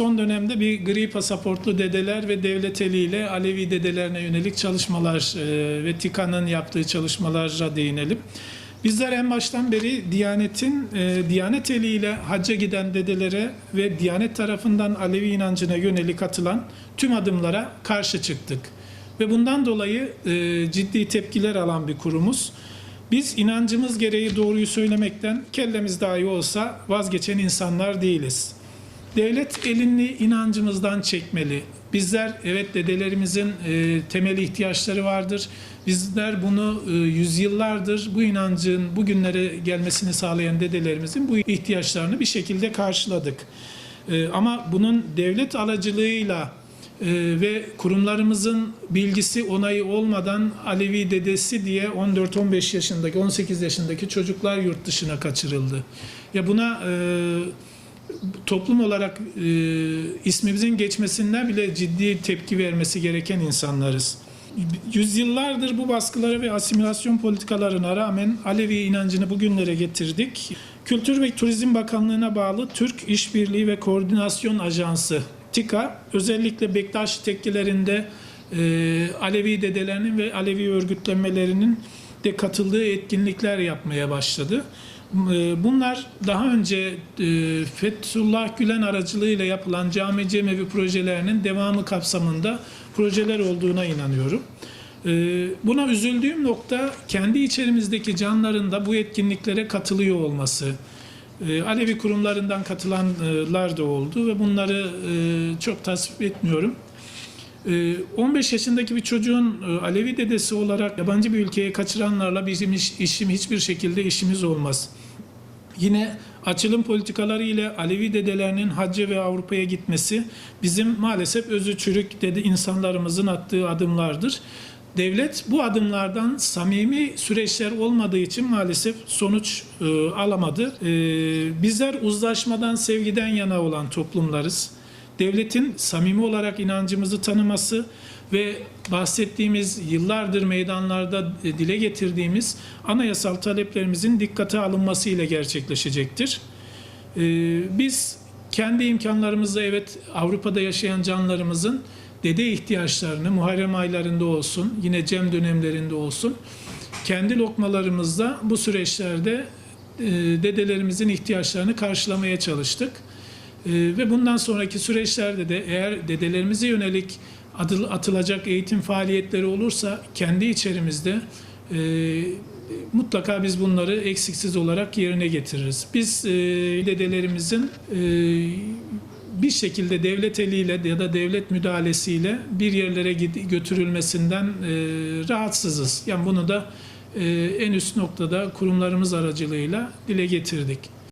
son dönemde bir gri pasaportlu dedeler ve devlet eliyle Alevi dedelerine yönelik çalışmalar e, ve TİKA'nın yaptığı çalışmalara değinelim. Bizler en baştan beri Diyanet'in e, Diyanet eliyle hacca giden dedelere ve Diyanet tarafından Alevi inancına yönelik atılan tüm adımlara karşı çıktık. Ve bundan dolayı e, ciddi tepkiler alan bir kurumuz. Biz inancımız gereği doğruyu söylemekten kellemiz dahi olsa vazgeçen insanlar değiliz. Devlet elini inancımızdan çekmeli. Bizler evet dedelerimizin e, temel ihtiyaçları vardır. Bizler bunu e, yüzyıllardır bu inancın bugünlere gelmesini sağlayan dedelerimizin bu ihtiyaçlarını bir şekilde karşıladık. E, ama bunun devlet aracılığıyla e, ve kurumlarımızın bilgisi onayı olmadan Alevi dedesi diye 14-15 yaşındaki 18 yaşındaki çocuklar yurt dışına kaçırıldı. Ya buna e, toplum olarak e, ismimizin geçmesinden bile ciddi tepki vermesi gereken insanlarız. Yüzyıllardır bu baskılara ve asimilasyon politikalarına rağmen Alevi inancını bugünlere getirdik. Kültür ve Turizm Bakanlığı'na bağlı Türk İşbirliği ve Koordinasyon Ajansı TİKA özellikle Bektaş tekkelerinde e, Alevi dedelerinin ve Alevi örgütlenmelerinin de katıldığı etkinlikler yapmaya başladı. E, Bunlar daha önce e, Fethullah Gülen aracılığıyla yapılan cami cemevi projelerinin devamı kapsamında projeler olduğuna inanıyorum. E, Buna üzüldüğüm nokta kendi içerimizdeki canların da bu etkinliklere katılıyor olması. E, Alevi kurumlarından katılanlar da oldu ve bunları e, çok tasvip etmiyorum. E, 15 yaşındaki bir çocuğun e, Alevi dedesi olarak yabancı bir ülkeye kaçıranlarla bizim iş, işim hiçbir şekilde işimiz olmaz. Yine açılım politikaları ile Alevi dedelerinin hacca ve Avrupa'ya gitmesi bizim maalesef özü çürük dedi insanlarımızın attığı adımlardır. Devlet bu adımlardan samimi süreçler olmadığı için maalesef sonuç e, alamadı. E, bizler uzlaşmadan, sevgiden yana olan toplumlarız. Devletin samimi olarak inancımızı tanıması ve bahsettiğimiz yıllardır meydanlarda e, dile getirdiğimiz anayasal taleplerimizin dikkate alınması ile gerçekleşecektir. E, biz kendi imkanlarımızla evet Avrupa'da yaşayan canlarımızın dede ihtiyaçlarını Muharrem aylarında olsun, yine Cem dönemlerinde olsun, kendi lokmalarımızla bu süreçlerde e, dedelerimizin ihtiyaçlarını karşılamaya çalıştık. E, ve bundan sonraki süreçlerde de eğer dedelerimize yönelik atılacak eğitim faaliyetleri olursa kendi içerimizde e, mutlaka biz bunları eksiksiz olarak yerine getiririz. Biz e, dedelerimizin e, bir şekilde devlet eliyle ya da devlet müdahalesiyle bir yerlere götürülmesinden e, rahatsızız. Yani bunu da e, en üst noktada kurumlarımız aracılığıyla dile getirdik.